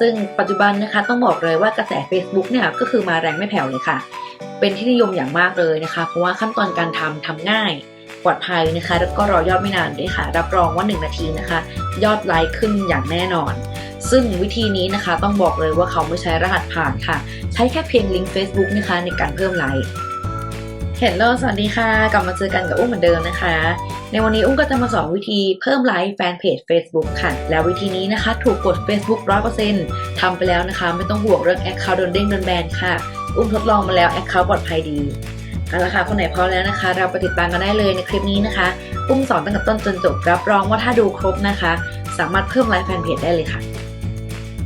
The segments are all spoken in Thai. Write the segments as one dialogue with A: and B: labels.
A: ซึ่งปัจจุบันนะคะต้องบอกเลยว่ากระแส Facebook เนี่ยก็คือมาแรงไม่แผ่วเลยค่ะ เป็นที่นิยมอย่างมากเลยนะคะ เพราะว่าขั้นตอนการทำทำง่ายปลอดภัยนะคะแล้วก็รอยอดไม่นานด้วยค่ะ รับรองว่า 1 นาทีนะคะ ยอดไลค์ขึ้นอย่างแน่นอน ซึ่งวิธีนี้นะคะต้องบอกเลยว่าเขาไม่ใช้รหัสผ่านค่ะ ใช้แค่เพียงลิงก์ Facebook นะคะในการเพิ่มไลค์ เฮลโลสวัสดีค่ะ กลับมาเจอกันกับอุ้มเหมือนเดิมนะคะ ในวันนี้อุ้มก็จะมาสอนวิธีเพิ่มไลค์แฟนเพจ Facebook ค่ะ แล้ววิธีนี้นะคะ ถูกกด Facebook 100%ทำไปแล้วนะคะ ไม่ต้องห่วงเรื่อง Account โดนเด้งโดนแบนค่ะ อุ้มทดลองมาแล้ว Account ปลอดภัยดีเอาละค่ะ คนไหนพร้อมแล้วนะคะ เราไปติดตามกันได้เลยในคลิปนี้นะคะ อุ้มสอนตั้งแต่ต้นจนจบ รับรองว่าถ้าดูครบนะคะ สามารถเพิ่มไลค์แฟนเพจได้เลยค่ะ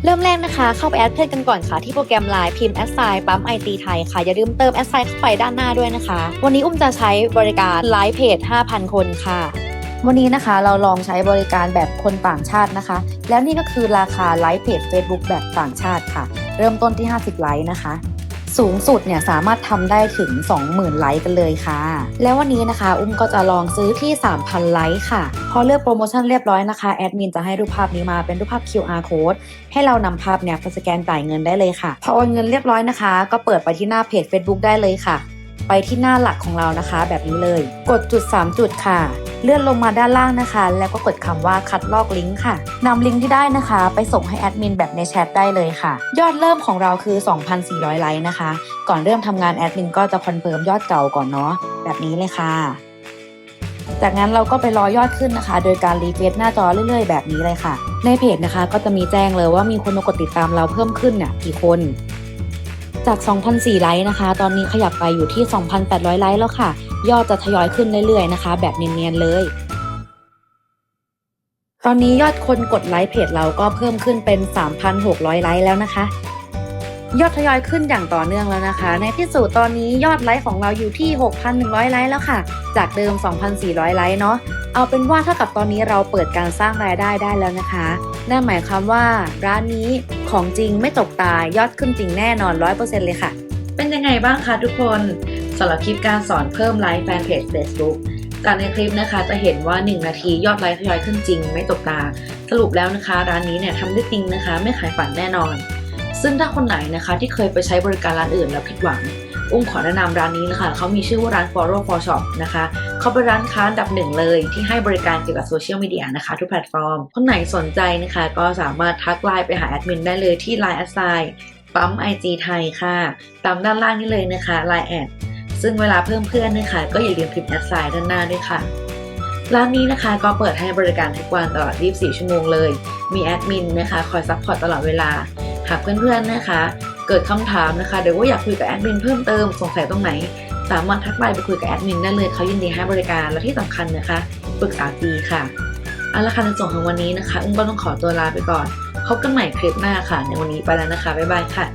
B: เริ่มแรกนะคะ เข้าไปแอดเพื่อนกันก่อนค่ะ ที่โปรแกรมไลน์พิมพ์แอดไซน์ปั๊มไอตีไทยค่ะ อย่าลืมเติมแอดไซน์เข้าไปด้านหน้าด้วยนะคะ วันนี้อุ้มจะใช้บริการไลฟ์เพจ 5,000 คนค่ะวันนี้นะคะเราลองใช้บริการแบบคนต่างชาตินะคะ แล้วนี่ก็คือราคาไลฟ์เพจ Facebook แบบต่างชาติค่ะ เริ่มต้นที่ 50 ไลค์นะคะ สูงสุดเนี่ยสามารถทำได้ถึง 20,000 ไลค์กันเลยค่ะ แล้ววันนี้นะคะ อุ้มก็จะลองซื้อที่ 3,000 ไลค์ค่ะ พอเลือกโปรโมชั่นเรียบร้อยนะคะ แอดมินจะให้รูปภาพนี้มาเป็นรูปภาพ QR code ให้เรานำภาพเนี่ยไปสแกนจ่ายเงินได้เลยค่ะ พอโอนเงินเรียบร้อยนะคะ ก็เปิดไปที่หน้าเพจ Facebook ได้เลยค่ะ ไปที่หน้าหลักของเรานะคะ แบบนี้เลย กดจุด 3 จุดค่ะ เลื่อนลงมาด้านล่างนะคะ แล้วก็กดคำว่าคัดลอกลิงก์ค่ะนำลิงก์ที่ได้นะคะ ไปส่งให้แอดมินแบบในแชทได้เลยค่ะ ยอดเริ่มของเราคือ 2,400 ไลค์นะคะ ก่อนเริ่มทำงานแอดมินก็จะคอนเฟิร์มยอดเก่าก่อนเนาะแบบนี้เลยค่ะ จากนั้นเราก็ไปรอยอดขึ้นนะคะ โดยการรีเฟรชหน้าจอเรื่อยๆ แบบนี้เลยค่ะ ในเพจนะคะ ก็จะมีแจ้งเลยว่ามีคนมากดติดตามเราเพิ่มขึ้นเนี่ยกี่คนจาก 2,004 ไลค์นะคะ ตอนนี้ขยับไปอยู่ที่ 2,800 ไลค์แล้วค่ะ ยอดจะทยอยขึ้นเรื่อยๆนะคะ แบบเนียนๆเลย ตอนนี้ยอดคนกดไลค์เพจเราก็เพิ่มขึ้นเป็น 3,600 ไลค์แล้วนะคะ ยอดทยอยขึ้นอย่างต่อเนื่องแล้วนะคะ ในที่สุดตอนนี้ยอดไลค์ของเราอยู่ที่ 6,100 ไลค์แล้วค่ะ จากเดิม 2,400 ไลค์เนาะเอาเป็นว่าเท่ากับตอนนี้เราเปิดการสร้างรายได้ได้แล้วนะคะ นั่นหมายความว่าร้านนี้ของจริงไม่ตกตายอดขึ้นจริงแน่นอน 100%เลยค่ะ
A: เป็นยังไงบ้างคะทุกคน สำหรับคลิปการสอนเพิ่มไลค์แฟนเพจ Facebook จากในคลิปนะคะจะเห็นว่า 1 นาทียอดไลค์ทยอยขึ้นจริง ไม่ตกตา สรุปแล้วนะคะ ร้านนี้เนี่ยทำได้จริงนะคะ ไม่ขายฝันแน่นอน ซึ่งถ้าคนไหนนะคะที่เคยไปใช้บริการร้านอื่นแล้วผิดหวัง อุ้มขอแนะนำร้านนี้นะคะเขามีชื่อว่าร้าน Follow for Shop นะคะเขาเป็นร้านค้าอันดับหนึ่งเลยที่ให้บริการเกี่ยวกับโซเชียลมีเดียนะคะ ทุกแพลตฟอร์ม คนไหนสนใจนะคะ ก็สามารถทักไลน์ไปหาแอดมินได้เลยที่ Line แอดไซปั๊ม IG ไทยค่ะ ตามด้านล่างนี้เลยนะคะ Line แอด ซึ่งเวลาเพิ่มเพื่อนนะคะก็อย่าลืมพิมพ์แอดไซด้านหน้าด้วยค่ะ ร้านนี้นะคะก็เปิดให้บริการทุกวันตลอด 24 ชั่วโมงเลย มีแอดมินนะคะคอยซัพพอร์ตตลอดเวลา หากเพื่อนๆนะคะ เกิดคำถามนะคะหรือว่าอยากคุยกับแอดมินเพิ่มเติมสงสัยตรงไหน สามารถทักไลน์ไปคุยกับแอดมินได้เลยเขายินดีให้บริการและที่สำคัญนะคะปรึกษาฟรีค่ะเอาละค่ะในส่วนของวันนี้นะคะ อุ้มก็ต้องขอตัวลาไปก่อนพบกันใหม่คลิปหน้าค่ะ ในวันนี้ไปแล้วนะคะ บ๊ายบายค่ะ